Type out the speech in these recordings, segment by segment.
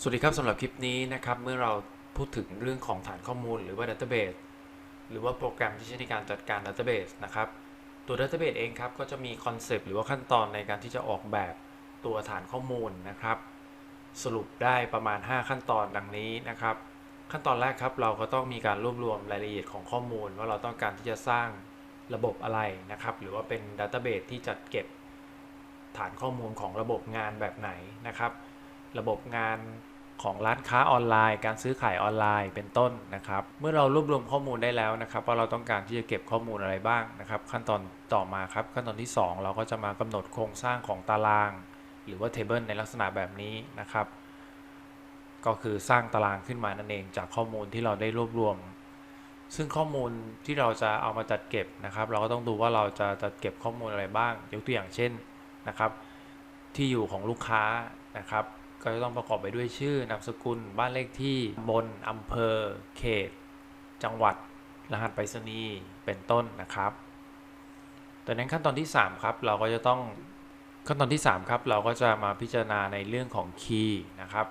สวัสดีครับสำหรับคลิปนี้นะครับเมื่อเราพูดถึงเรื่องของฐานข้อมูลหรือว่า Database หรือว่าโปรแกรมที่ใช้ในการจัดการ Database นะครับตัว Database เบดเองครับก็จะมีคอนเซปต์หรือว่าขั้นตอนในการที่จะออกแบบตัวฐานข้อมูลนะครับ สรุปได้ประมาณ 5 ขั้นตอนดังนี้นะครับ ขั้นตอนแรกครับเราก็ต้องมีการรวบรวมรายละเอียดของข้อมูล ว่าเราต้องการที่จะสร้างระบบอะไรนะครับ หรือว่าเป็น Database ที่จัดเก็บฐานข้อมูลของระบบงานแบบไหนนะครับ ระบบงานของร้านค้าออนไลน์ การซื้อขายออนไลน์เป็นต้นนะครับ เมื่อเรารวบรวมข้อมูลได้แล้วนะครับ ว่าเราต้องการที่จะเก็บข้อมูลอะไรบ้างนะครับ ขั้นตอนต่อมาครับ ขั้นตอนที่ 2 เราก็จะมากำหนดโครงสร้างของตาราง หรือว่าเทเบิลในลักษณะแบบนี้นะครับ ก็คือสร้างตารางขึ้นมานั่นเองจากข้อมูลที่เราได้รวบรวม ซึ่งข้อมูลที่เราจะเอามาจัดเก็บนะครับ เราก็ต้องดูว่าเราจะจัดเก็บข้อมูลอะไรบ้างยกตัวอย่างเช่นนะครับ ที่อยู่ของลูกค้านะครับ ก็จะต้องประกอบไปด้วยชื่อนามสกุล บ้านเลขที่บนอำเภอ เขต จังหวัด รหัสไปรษณีย์เป็นต้นนะครับแต่นั้นขั้นตอนที่ 3 ครับ เราก็จะต้องขั้นตอนที่ 3 ครับ เราก็จะมาพิจารณาในเรื่องของคีย์นะครับ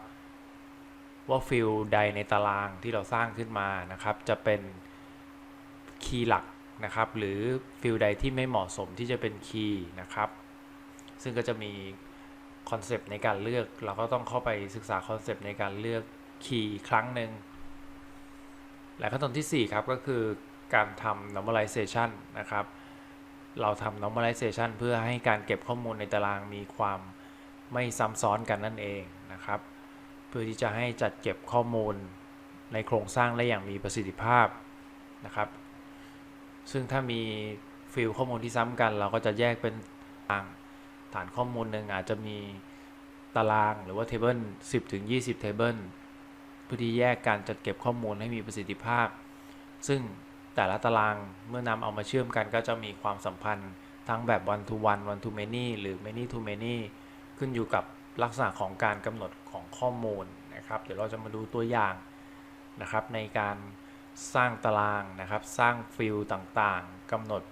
ว่าฟิลใดในตารางที่เราสร้างขึ้นมานะครับ จะเป็นคีย์หลักนะครับ หรือฟิลใดที่ไม่เหมาะสมที่จะเป็นคีย์นะครับ ซึ่งก็จะมี คอนเซปต์ในการเลือก เราก็ต้องเข้าไปศึกษาคอนเซปต์ในการเลือกคีย์อีกครั้งหนึ่งและขั้นตอนที่ 4 ครับ ก็คือการทำ normalization นะครับ เราทำ normalization เพื่อให้การเก็บข้อมูลในตารางมีความไม่ซ้ำซ้อนกันนั่นเองนะครับ เพื่อที่จะให้จัดเก็บข้อมูลในโครงสร้างได้อย่างมีประสิทธิภาพนะครับ ซึ่งถ้ามีฟิลข้อมูลที่ซ้ำกัน เราก็จะแยกเป็นทาง ฐานข้อมูลหนึ่งอาจจะมีตารางหรือว่า table 10ถึง20 table เพื่อที่แยกการจัดเก็บข้อมูลให้มีประสิทธิภาพ ซึ่งแต่ละตารางเมื่อนำเอามาเชื่อมกันก็จะมีความสัมพันธ์ทั้งแบบ one to one one to many หรือ many to many ขึ้นอยู่กับลักษณะของการกำหนดของข้อมูลนะครับ เดี๋ยวเราจะมาดูตัวอย่างนะครับในการสร้างตารางนะครับ สร้างฟิลต่างๆกำหนด